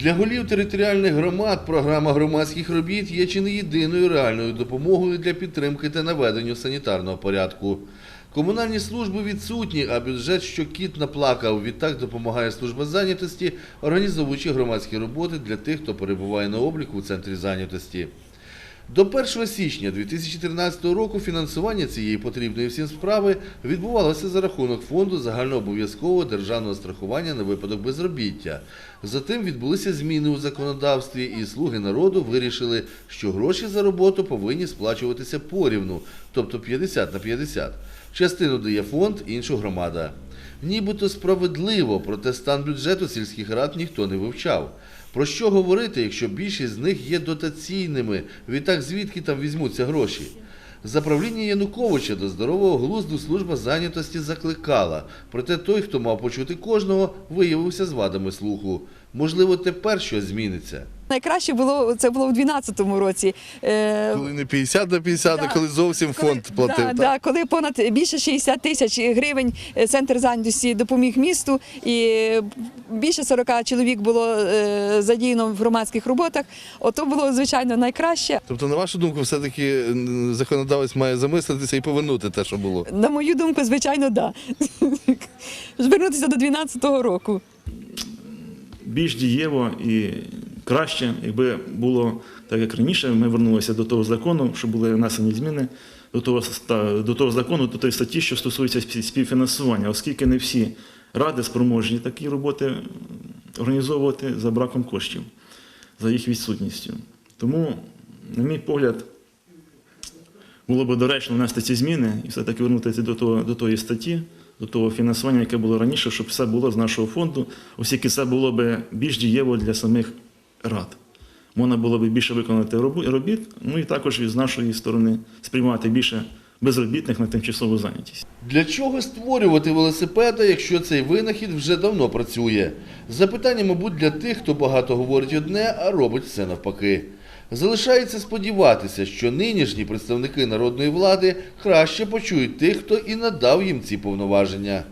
Для голів територіальних громад програма громадських робіт є чи не єдиною реальною допомогою для підтримки та наведення санітарного порядку. Комунальні служби відсутні, а бюджет, що кіт наплакав, відтак допомагає служба зайнятості, організовуючи громадські роботи для тих, хто перебуває на обліку у центрі зайнятості. До 1 січня 2013 року фінансування цієї потрібної всім справи відбувалося за рахунок фонду загальнообов'язкового державного страхування на випадок безробіття. Затим відбулися зміни у законодавстві, і слуги народу вирішили, що гроші за роботу повинні сплачуватися порівну, тобто 50 на 50. Частину дає фонд, іншу громада. Нібито справедливо, проте стан бюджету сільських рад ніхто не вивчав. Про що говорити, якщо більшість з них є дотаційними? Відтак звідки там візьмуться гроші? За правління Януковича до здорового глузду служба зайнятості закликала. Проте той, хто мав почути кожного, виявився з вадами слуху. Можливо, тепер щось зміниться. Найкраще було це було в 2012 році. Е, Коли не 50 на 50, Да. а коли зовсім коли- фонд платив. Да, так? да, коли понад більше 60 тисяч гривень е, центр зайнятості допоміг місту, і більше 40 чоловік було е, задіяно в громадських роботах. Ото було звичайно найкраще. Тобто, на вашу думку, все-таки законодавець має замислитися і повернути те, що було. На мою думку, звичайно, да. Звернутися до 2012 року. Більш дієво і краще, якби було так, як раніше, ми вернулися до того закону, що були внесені зміни до того, до того закону, до тої статті, що стосується співфінансування, оскільки не всі ради спроможні такі роботи організовувати за браком коштів, за їх відсутністю. Тому, на мій погляд, було б доречно внести ці зміни і все-таки вернутися до, того, до тої статті, до того фінансування, яке було раніше, щоб все було з нашого фонду, оскільки це було б більш дієво для самих рад. Можна було б більше виконати робіт, ну і також з нашої сторони сприймати більше безробітних на тимчасову зайнятість. Для чого створювати велосипеди, якщо цей винахід вже давно працює? Запитання, мабуть, для тих, хто багато говорить одне, а робить все навпаки. Залишається сподіватися, що нинішні представники народної влади краще почують тих, хто і надав їм ці повноваження.